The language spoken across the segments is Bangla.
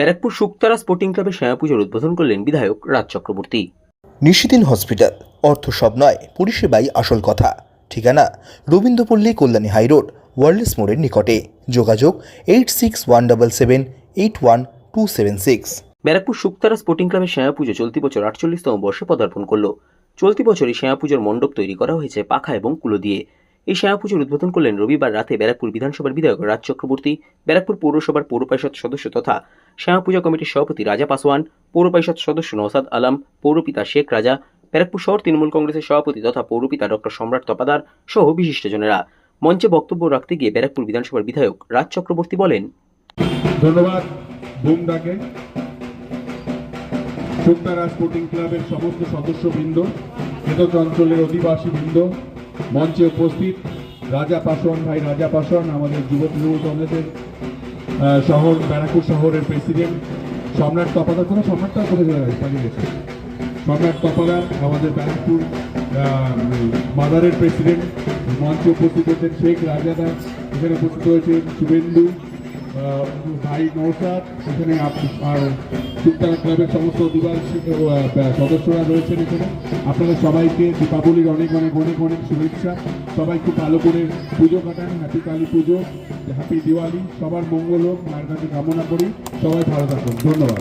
ব্যারাকপুর শুক্তারা স্পোর্টিং ক্লাবে শ্যামা পুজোর উদ্বোধন করলেন বিধায়ক রাজ চক্রবর্তী। নিশিদিন হসপিটাল অর্থ সব নয় পরিষেবাই আসল কথা। ঠিকানা রবীন্দ্রপল্লী কল্যাণী হাইরোড ওয়ার্ল্ডস মোড়ের নিকটে। যোগাযোগ eight six one double seven eight one two seven six. Barrackpore Shuktara sporting ক্লাবের শ্যামা পুজো চলতি বছর আটচল্লিশতম বর্ষে পদার্পণ করল। চলতি বছরই শ্যামা পুজোর মণ্ডপ তৈরি করা হয়েছে পাখা এবং কুলো দিয়ে। এই শ্যামা পুজোর উদ্বোধন করলেন রবিবার রাতে ব্যারাকপুর বিধানসভার বিধায়ক রাজ চক্রবর্তী, ব্যারাকপুর পৌরসভার পৌর পরিষদ সদস্য তথা শ্যামা পূজা কমিটির সভাপতি রাজা পাসওয়ান পৌর পরিষদ সদস্য নওসাদ আলম পৌরপিতা শেখ রাজা, ব্যারাকপুর শহর তৃণমূল কংগ্রেসের সভাপতি তথা পৌরপিতা ডক্টর সম্রাট তপাদার সহ বিশিষ্টজনেরা মঞ্চে বক্তব্য রাখতে গিয়ে ব্যারাকপুর বিধানসভার বিধায়ক রাজ চক্রবর্তী বলেন, ধন্যবাদ স্পোর্টিং ক্লাবের সমস্ত সদস্যবৃন্দ কেতক অঞ্চলের অধিবাসী বৃন্দ মঞ্চে উপস্থিত রাজা পাশন ভাই রাজা পাশন আমাদের যুব তৃণমূল কংগ্রেসের শহর, ব্যারাকপুর শহরের প্রেসিডেন্ট সম্রাট তপাদার কোনো সম্রাটটা কোথায়? পালিয়ে গেছে। সম্রাট তপাদার আমাদের ব্যারাকপুর মাদারের প্রেসিডেন্ট। মঞ্চে উপস্থিত হয়েছেন শেখ রাজাদা এখানে উপস্থিত হয়েছেন শুভেন্দু। ভাই নৌসাদ এখানে আর সুলতান ক্লাবের সমস্ত অধিবাসী সদস্যরা রয়েছেন এখানে। আপনাদের সবাইকে দীপাবলির অনেক অনেক অনেক অনেক শুভেচ্ছা। সবাই খুব ভালো করে পুজো কাটান, হ্যাপি কালী পুজো, হ্যাপি দিওয়ালি, সবার মঙ্গল হোক মায়ের কাছে কামনা করি। সবাই ভালো থাকুন। ধন্যবাদ।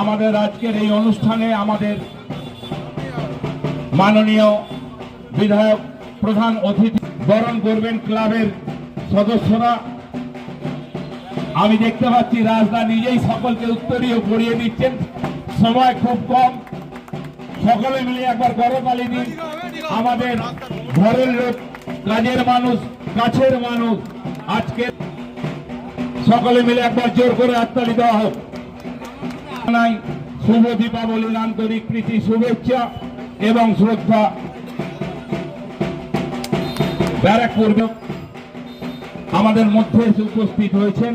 আমাদের আজকের এই অনুষ্ঠানে আমাদের মাননীয় বিধায়ক প্রধান অতিথি বরণ করবেন ক্লাবের সদস্যরা। আমি দেখতে পাচ্ছি রাজদা নিজেই সকলকে উত্তরীয় পড়িয়ে দিচ্ছেন। সময় খুব কম। সকলে মিলে একবার গরতালি দিন। আমাদের ঘরের লোক, কাজের মানুষ, কাছের মানুষ, আজকে সকলে মিলে একবার জোর করে হাততালি দেওয়া হোক। জানাই শুভ দীপাবলির আন্তরিক প্রীতি, শুভেচ্ছা এবং শ্রদ্ধা। ব্যারাকপুর আমাদের মধ্যে উপস্থিত হয়েছেন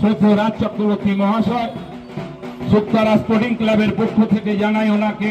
শ্রদ্ধ রাজ চক্রবর্তী মহাশয়। সুক্তারা স্পোর্টিং ক্লাবের পক্ষ থেকে জানাই ওনাকে